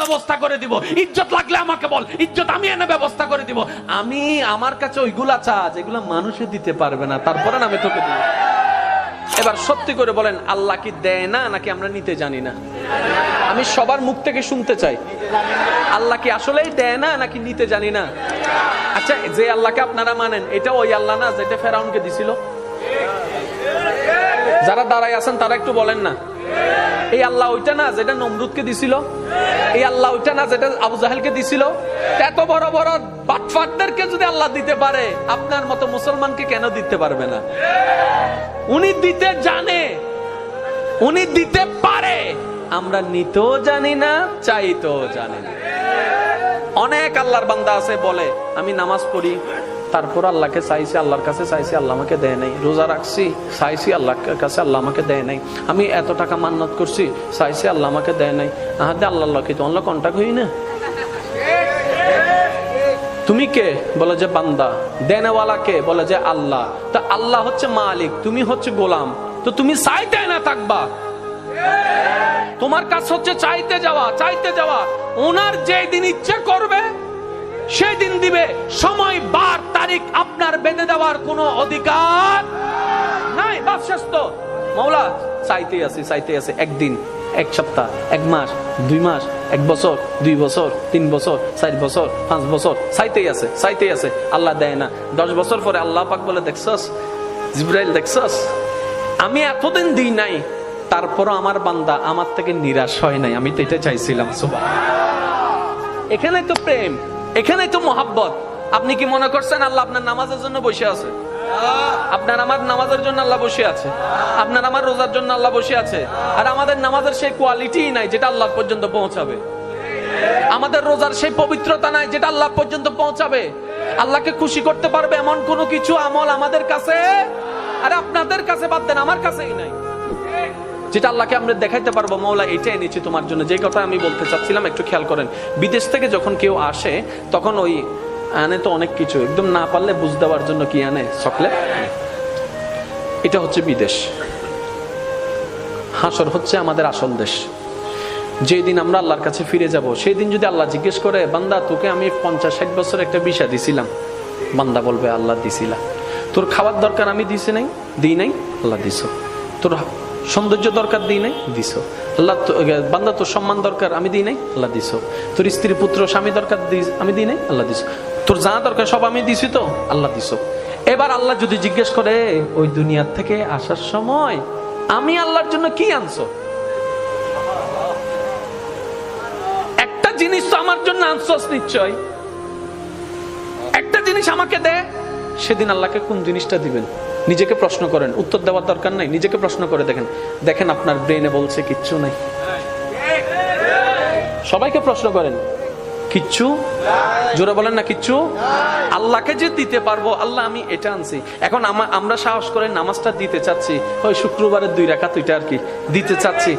ব্যবস্থা করে দিব। ইজ্জত লাগলে আমাকে বল। ইজ্জত আমি এনে ব্যবস্থা করে দিব। আমি আমার কাছে ওইগুলা চা যেগুলা মানুষে দিতে পারবে না, তারপরে আমি তোকে দিব। এবার সত্যি করে বলেন, আল্লাহ কি দেয় না, নাকি আমরা নিতে জানি না? আমি সবার মুখ থেকে শুনতে চাই। আল্লাহ কি আসলেই দেয় না, নাকি নিতে জানি না? আচ্ছা যে আল্লাহকে আপনারা মানেন এটা ওই আল্লাহ না, যেটা ফেরাউনকে দিছিল? যারা দাঁড়ায় আছেন, তারা একটু বলেন না। এই আল্লাহ ওইটা না, যেটা নমরুদকে দিছিল? এই আল্লাহ ওইটা না যেটা আবু জাহেলকে দিছিল। এত বড় বড় বাটফাটদেরকে যদি আল্লাহ দিতে পারে, আপনার মতো মুসলমানকে কেন দিতে পারবে না? উনি দিতে জানে, উনি দিতে পারে। আমরা নিতেও জানি না, চাইতেও জানি না। অনেক আল্লাহর বান্দা আছে বলে, আমি নামাজ পড়ি। তারপর আল্লাহকে চাইছি, আল্লাহর কাছে চাইছি, আল্লাহ আমাকে দেয় নাই। রোজা রাখছি, চাইছি আল্লাহর কাছে আল্লাহ আমাকে দেয় নাই। আমি এত টাকা মান্নত করছি, চাইছি আল্লাহ আমাকে দেয় নাই। আহাদে আল্লাহ কি তো আল্লাহ কন্টাক্ট হই না। তুমি কে? বলে যে বান্দা। দেনেওয়ালা কে? বলে যে আল্লাহ। তা আল্লাহ হচ্ছে মালিক, তুমি হচ্ছে গোলাম। তো তুমি চাইতে না থাকবা। তোমার কাজ হচ্ছে চাইতে যাওয়া চাইতে যাওয়া। ওনার যে দিন ইচ্ছে করবে সেই দিন দিবে সময়, বার, তারিখ আপনার বেঁধে দেওয়ার কোনো অধিকার নাই। শেষ তো। মৌলা চাইতে আছে চাইতে আছে। একদিন, এক সপ্তাহ, এক মাস, দুই মাস, এক বছর, দুই বছর, তিন বছর, চার বছর, পাঁচ বছর। চাইতেই আছে চাইতেই আছে। আল্লাহ দেয় না। দশ বছর পরে আল্লাহ পাক বলে, দেখছস? জিব্রাইল, দেখছস? আমি এতদিন দিই নাই। তারপরও আমার বান্দা আমার থেকে নিরাশ হয় নাই। আমি তো এটা চাইছিলাম সুবাহ এখানে তো প্রেম। এখানে তো মোহাব্বত। আপনি কি মনে করছেন আল্লাহ আপনার নামাজের জন্য বসে আছে? আপনার আমার নামাজের জন্য আল্লাহ বসে আছে। আপনার আমার রোজার জন্য আল্লাহ বসে আছে। আর আমাদের নামাজের সেই কোয়ালিটি নাই যেটা আল্লাহ পর্যন্ত পৌঁছাবে। আমাদের রোজার সেই পবিত্রতা নাই যেটা আল্লাহ পর্যন্ত পৌঁছাবে। আল্লাহকে খুশি করতে পারবে এমন কোনো কিছু আমল আমাদের কাছে? আর আপনাদের কাছে বাদ দেন, আমার কাছেই নাই। যেটা আল্লাহকে আমরা দেখাইতে পারব, মৌলা এটা এনেছি তোমার জন্য। যে কথা আমি বলতে চাচ্ছিলাম, একটু খেয়াল করেন। বিদেশ থেকে যখন কেউ আসে, তখন ওই আনে তো অনেক কিছু। একদম না পারলে বুঝ দেওয়ার জন্য কি আনে? চকলেট? এটা হচ্ছে বিদেশ। হাসর হচ্ছে আমাদের আসল দেশ। যেই দিন আমরা আল্লাহর কাছে ফিরে যাব সেই দিন যদি আল্লাহ জিজ্ঞেস করে, বান্দা, তোকে আমি পঞ্চাশ ষাট বছর একটা বিষা দিছিলাম। বান্দা বলবে, আল্লাহ দিছিলা। তোর খাওয়ার দরকার আমি দিছি নাই, দিই নাই, আল্লাহ দিছ। তোর সৌন্দর্য দরকার দিই নাই? দিছ। আল্লাহ বান্দা তোর সম্মান দরকার আমি দিই নাই? আল্লাহ দিছ। তোর স্ত্রী পুত্র স্বামী দরকার দিস আমি দিই নাই? আল্লাহ দিছ। তোর যা দরকার সব আমি দিছি তো? আল্লাহ দিছ। এবার আল্লাহ যদি জিজ্ঞেস করে ওই দুনিয়ার থেকে আসার সময় আমি আল্লাহর জন্য কি আনছো? একটা জিনিস তো আমার জন্য আনছস নিশ্চয়। একটা জিনিস আমাকে দে সেদিন আল্লাহকে কোন জিনিসটা দিবেন? নিজেকে প্রশ্ন করেন, উত্তর দেওয়ার দরকার নাই, নিজেকে প্রশ্ন করে দেখেন। দেখেন আপনার ব্রেনে বলছে কিচ্ছু নাই। সবাইকে প্রশ্ন করেন, কিচ্ছু? জোরে বলেন না, কিচ্ছু? আল্লাহকে যে দিতে পারব, আল্লাহ আমি এটা আনছি। এখন আমরা সাহস করে নামাজটা দিতে চাচ্ছি। ওই শুক্রবারের দুই রাখা তুইটা আর কি, দিতে চাচ্ছি।